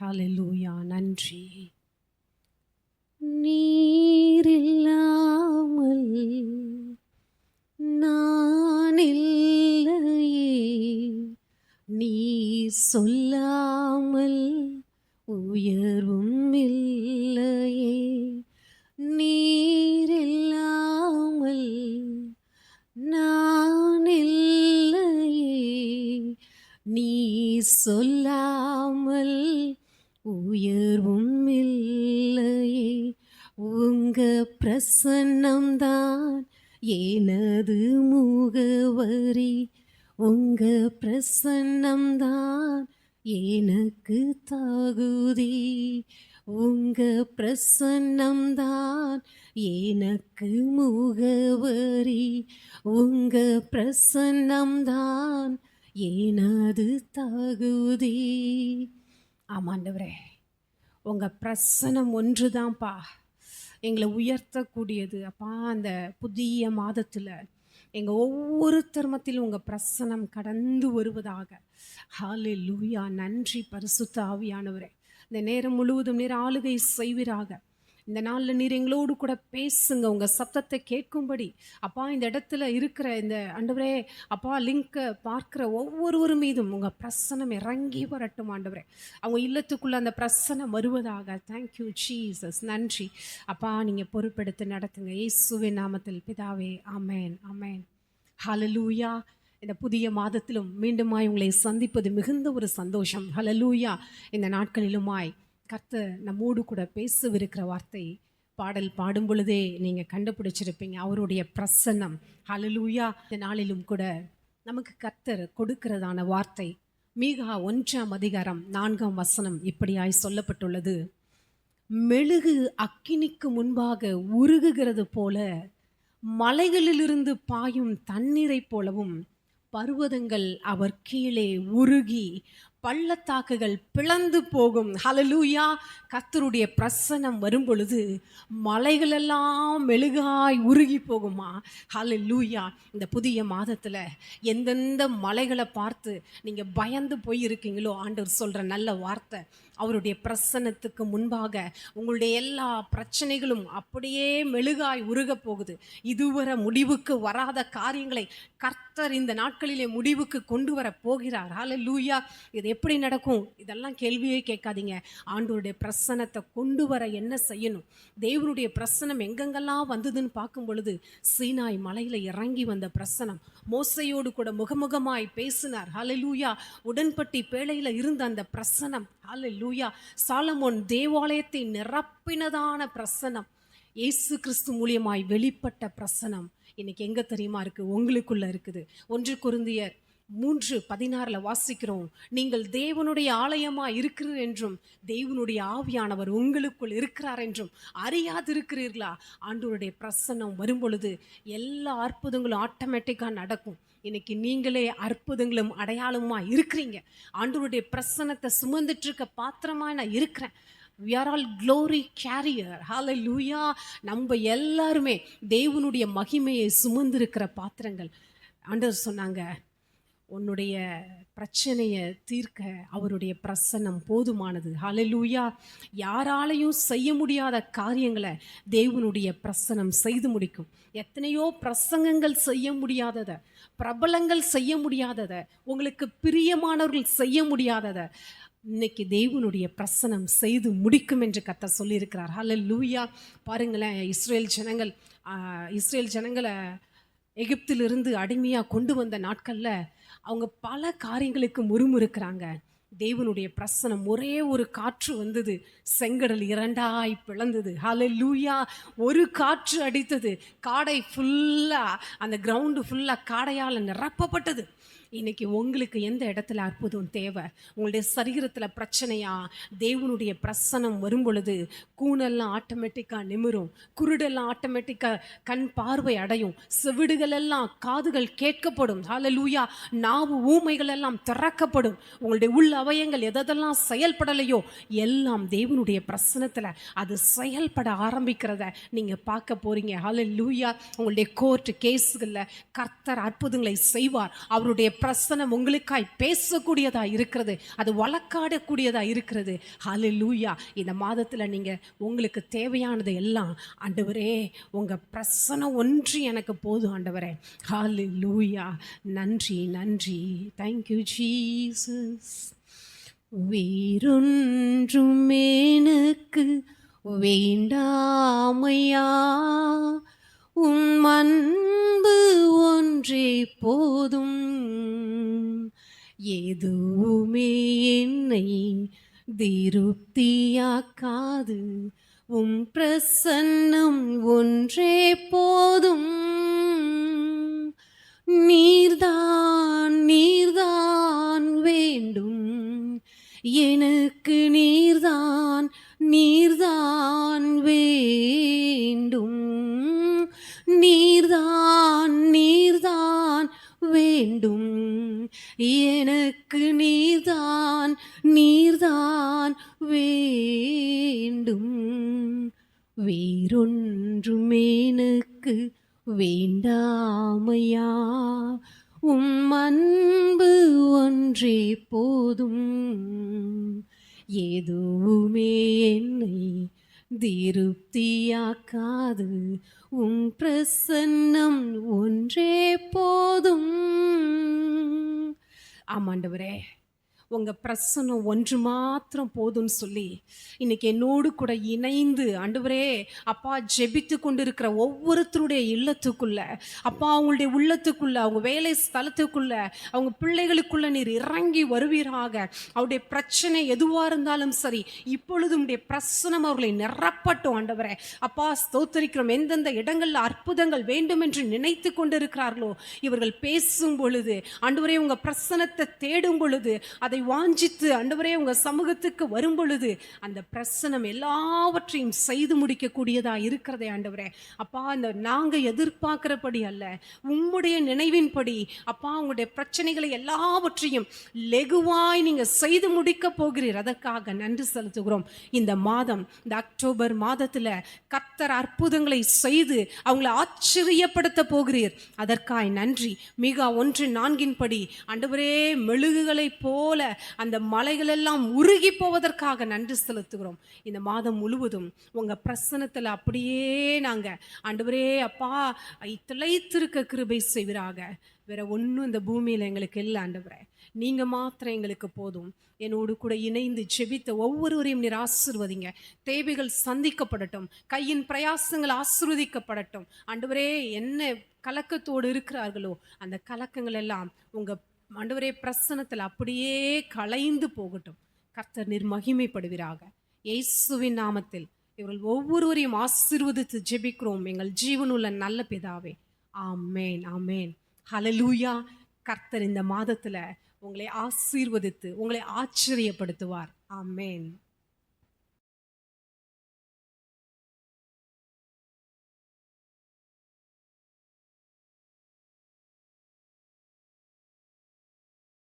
ஹalleluya நன்றி. நீரில்லாமல் நான் இல்லையே நீர் சொல்லாமல் உயர்வும் இல்லையே. நீரில்லாமல் நான் இல்லையே நீ சொல்லாமல் உயர்வும் இல்லையே உங்க பிரசன்னம்தான் எனது முகவரி. உங்க பிரசன்னம்தான் எனக்கு தகுதி. உங்க பிரசன்னம்தான் எனக்கு முகவரி. உங்க பிரசன்னம்தான் எனது தகுதி. ஆமாண்டவரே உங்கள் பிரசனம் ஒன்று தான்ப்பா எங்களை உயர்த்தக்கூடியது. அப்பா அந்த புதிய மாதத்தில் எங்கள் ஒவ்வொரு தர்மத்திலும் உங்கள் பிரசனம் கடந்து வருவதாக. ஹாலே லூயா நன்றி பரிசுத்த ஆவியானவரே. இந்த நேரம் முழுவதும் நேரம் ஆளுகை செய்வீராக. இந்த நாளில் நீர் எங்களோடு கூட பேசுங்க. உங்கள் சத்தத்தை கேட்கும்படி. அப்பா இந்த இடத்துல இருக்கிற இந்த ஆண்டவரே அப்பா லிங்கை பார்க்குற ஒவ்வொருவர் மீதும் உங்கள் பிரசனம் இறங்கி வரட்டும் ஆண்டவரே. அவங்க இல்லத்துக்குள்ளே அந்த பிரசனம் வருவதாக. தேங்க்யூ ஜீசஸ் நன்றி. அப்பா நீங்கள் பொறுப்பெடுத்து நடத்துங்க. இயேசுவின் நாமத்தில் பிதாவே அமேன் அமேன் ஹலலூயா இந்த புதிய மாதத்திலும் மீண்டுமாய் உங்களை சந்திப்பது மிகுந்த ஒரு சந்தோஷம். ஹலலூயா இந்த நாட்களிலுமாய் கர்த்த நம்மோடு கூட பேசவிருக்கிற வார்த்தை பாடல் பாடும் பொழுதே நீங்கள் கண்டுபிடிச்சிருப்பீங்க. அவருடைய பிரசன்னம். ஹலலூயா இந்த நாளிலும் கூட நமக்கு கர்த்தர் கொடுக்கிறதான வார்த்தை. மீகா ஒன்றாம் அதிகாரம் நான்காம் வசனம் இப்படியாய் சொல்லப்பட்டுள்ளது. மெழுகு அக்கினிக்கு முன்பாக உருகுகிறது போல மலைகளிலிருந்து பாயும் தண்ணீரைப் போலவும் பர்வதங்கள் அவர் கீழே உருகி பள்ளத்தாக்குகள் பிளந்து போகும். ஹலலூயா கத்தருடைய பிரசனம் வரும் பொழுது மலைகளெல்லாம் மெழுகாய் உருகி போகுமா? ஹலலூயா இந்த புதிய மாதத்தில் எந்தெந்த மலைகளை பார்த்து நீங்கள் பயந்து போயிருக்கீங்களோ? ஆண்டவர் சொல்கிற நல்ல வார்த்தை. அவருடைய பிரசன்னத்துக்கு முன்பாக உங்களுடைய எல்லா பிரச்சனைகளும் அப்படியே மெழுகாய் உருக போகுது. இதுவரை முடிவுக்கு வராத காரியங்களை கர்த்தர் இந்த நாட்களிலே முடிவுக்கு கொண்டு வர போகிறார். ஹalleluya இது எப்படி நடக்கும்? இதெல்லாம் கேள்வியே கேட்காதீங்க. ஆண்டோருடைய பிரசன்னத்தை கொண்டு வர என்ன செய்யணும்? தேவனுடைய பிரசனம் எங்கெங்கெல்லாம் வந்ததுன்னு பார்க்கும் பொழுது சீனாய் மலையில் இறங்கி வந்த பிரசனம் மோசையோடு கூட முகமுகமாய் பேசினார். ஹலலூயா உடன்பட்டி பேழையில் இருந்த அந்த பிரசனம் லூயா சாலமோன் தேவாலயத்தை நிரப்பினதான பிரசனம். இயேசு கிறிஸ்து மூலியமாய் வெளிப்பட்ட பிரசனம். இன்னைக்கு எங்கே தெரியுமா இருக்குது உங்களுக்குள்ளே இருக்குது. ஒன்று குருந்தியர் மூன்று பதினாறில் வாசிக்கிறோம். நீங்கள் தேவனுடைய ஆலயமாக இருக்கிறீர் என்றும் தேவனுடைய ஆவியானவர் உங்களுக்குள் இருக்கிறார் என்றும் அறியாதிருக்கிறீர்களா? ஆண்டவருடைய பிரசன்னம் வரும் பொழுது எல்லா அற்புதங்களும் ஆட்டோமேட்டிக்காக நடக்கும். இன்னைக்கு நீங்களே அற்புதங்களும் அடையாளமா இருக்கிறீங்க? ஆண்டவருடைய பிரசன்னத்தை சுமந்துட்டு இருக்க பாத்திரமா நான் இருக்கிறேன். We all glory carrier carrier. லூயா நம்ம எல்லாருமே தேவனுடைய மகிமையை சுமந்திருக்கிற பாத்திரங்கள். ஆண்டவர் சொன்னாங்க உன்னுடைய பிரச்சனையை தீர்க்க அவருடைய பிரசன்னம் போதுமானது. ஹலலூயா யாராலையும் செய்ய முடியாத காரியங்களை தேவனுடைய பிரசனம் செய்து முடிக்கும். எத்தனையோ பிரசங்கங்கள் செய்ய முடியாததை பிரபலங்கள் செய்ய முடியாததை உங்களுக்கு பிரியமானவர்கள் செய்ய முடியாததை இன்னைக்கு தேவனுடைய பிரசனம் செய்து முடிக்கும் என்று கத்த சொல்லியிருக்கிறார். ஹலலூயா பாருங்களேன் இஸ்ரேல் ஜனங்கள் இஸ்ரேல் ஜனங்களை எகிப்திலிருந்து அடிமையாக கொண்டு வந்த நாட்களில் அவங்க பல காரியங்களுக்கு முறுமுறுக்கிறாங்க. தேவனுடைய பிரசனம் ஒரே ஒரு காற்று வந்தது. செங்கடல் இரண்டாய் பிளந்தது. ஹalleluya! ஒரு காற்று அடித்தது. காடை ஃபுல்லாக அந்த கிரவுண்டு ஃபுல்லாக காடையால் நிரப்பப்பட்டது. இன்னைக்கு உங்களுக்கு எந்த இடத்துல அற்புதம் தேவை? உங்களுடைய சரீரத்தில் பிரச்சனையா? தேவனுடைய பிரசனம் வரும் பொழுது கூணெல்லாம் ஆட்டோமேட்டிக்காக நிமிரும். குருடெல்லாம் ஆட்டோமேட்டிக்காக கண் பார்வை அடையும். செவிடுகள் எல்லாம் காதுகள் கேட்கப்படும். ஹாலலூயா நாவு ஊமைகள் எல்லாம் திறக்கப்படும். உங்களுடைய உள் அவயங்கள் எதெல்லாம் செயல்படலையோ எல்லாம் தேவனுடைய பிரசனத்தில் அது செயல்பட ஆரம்பிக்கிறத நீங்கள் பார்க்க போகிறீங்க ஹாலலூயா உங்களுடைய கோர்ட் கேஸுகளில் கர்த்தர் அற்புதங்களை செய்வார். அவருடைய பிரசனம் உங்களுக்காய் பேசக்கூடியதா இருக்கிறது. அது வழக்காடக்கூடியதாக இருக்கிறது. ஹalleluya இந்த மாதத்தில் நீங்கள் உங்களுக்கு தேவையானது எல்லாம் ஆண்டவரே உங்கள் பிரசனம் ஒன்று எனக்கு போதும் ஆண்டவரே. லூயா நன்றி நன்றி. தேங்க்யூ ஜீசஸ் வேறொன்றும் எனக்கு வேண்டாமையா? உன் அன்பு ஒன்றே போதும். எதுவுமே என்னை திருப்தியாக்காது. உம் பிரசன்னம் ஒன்றே போதும். நீர்தான் நீர்தான் வேண்டும். எனக்கு நீர்தான் நீர்தான் வேண்டும். நீர்தான் வேண்டும். எனக்கு நீர்தான் நீர்தான் வேண்டும். வேறொன்றும் எனக்கு வேண்டாமையா? உம் அன்பு ஒன்றே போதும். எதுவுமே என்னை திருப்தியாக்காது. உன் பிரசன்னம் ஒன்றே போதும். ஆமாண்டவரே உங்கள் பிரசனம் ஒன்று மாத்திரம் போதும்னு சொல்லி இன்னைக்கு என்னோடு கூட இணைந்து ஆண்டவரே அப்பா ஜெபித்து கொண்டு இருக்கிற ஒவ்வொருத்தருடைய இல்லத்துக்குள்ள அப்பா அவங்களுடைய உள்ளத்துக்குள்ள அவங்க வேலை ஸ்தலத்துக்குள்ள அவங்க பிள்ளைகளுக்குள்ள நீர் இறங்கி வருவீராக. அவருடைய பிரச்சனை எதுவாக இருந்தாலும் சரி இப்பொழுது உடைய பிரசனம் அவர்களை நிரப்பட்டும் ஆண்டவரே. அப்பா ஸ்தோத்தரிக்கிறோம். எந்தெந்த இடங்களில் அற்புதங்கள் வேண்டும் என்று நினைத்து கொண்டிருக்கிறார்களோ இவர்கள் பேசும் பொழுது ஆண்டவரே உங்கள் பிரசனத்தை தேடும் பொழுது அதை அதை வாஞ்சித்து ஆண்டவரே உங்கள் சமூகத்துக்கு வரும் பொழுது அந்த பிரசனம் எல்லாவற்றையும் செய்து முடிக்கக்கூடியதா இருக்கிறதே ஆண்டவரே. அப்பா அந்த நாங்கள் எதிர்பார்க்கிறபடி அல்ல. உம்முடைய நினைவின்படி அப்பா உங்களுடைய பிரச்சனைகளை எல்லாவற்றையும் லெகுவாய் நீங்கள் செய்து முடிக்க போகிறீர். அதற்காக நன்றி செலுத்துகிறோம். இந்த மாதம் இந்த அக்டோபர் மாதத்தில் கத்தர் அற்புதங்களை செய்து அவங்கள ஆச்சரியப்படுத்த போகிறீர். அதற்காய் நன்றி. மிக ஒன்று நான்கின்படி அண்டவரே மெழுகுகளைப் போல அந்த மலைகள் எல்லாம் உருகி போவதற்காக நன்றி செலுத்துகிறோம். இந்த மாதம் முழுவதும் உங்க பிரசனத்தில் அப்படியே நாங்க ஆண்டவரே அப்பா திளைத்திருக்க கிருபை செய்வராக. வேற ஒன்றும் இந்த பூமியில எங்களுக்கு இல்லை ஆண்டவரே. நீங்க மாத்திரம் எங்களுக்கு போதும். என்னோடு கூட இணைந்து ஜெபித்த ஒவ்வொருவரையும் நீர் ஆசிர்வதிங்க. தேவைகள் சந்திக்கப்படட்டும். கையின் பிரயாசங்கள் ஆசிர்வதிக்கப்படட்டும். ஆண்டவரே என்ன கலக்கத்தோடு இருக்கிறார்களோ அந்த கலக்கங்கள் எல்லாம் உங்க ஆண்டவரே பிரசனத்தில் அப்படியே கலைந்து போகட்டும். கர்த்தர் நீர் மகிமைப்படுவீராக. இயேசுவின் நாமத்தில் இவர்கள் ஒவ்வொருவரையும் ஆசீர்வதித்து ஜெபிக்கிறோம். எங்கள் ஜீவனுள்ள நல்ல பிதாவே. ஆமேன் ஆமேன். ஹலலூயா கர்த்தர் இந்த மாதத்தில் உங்களை ஆசீர்வதித்து உங்களை ஆச்சரியப்படுத்துவார். ஆமேன்.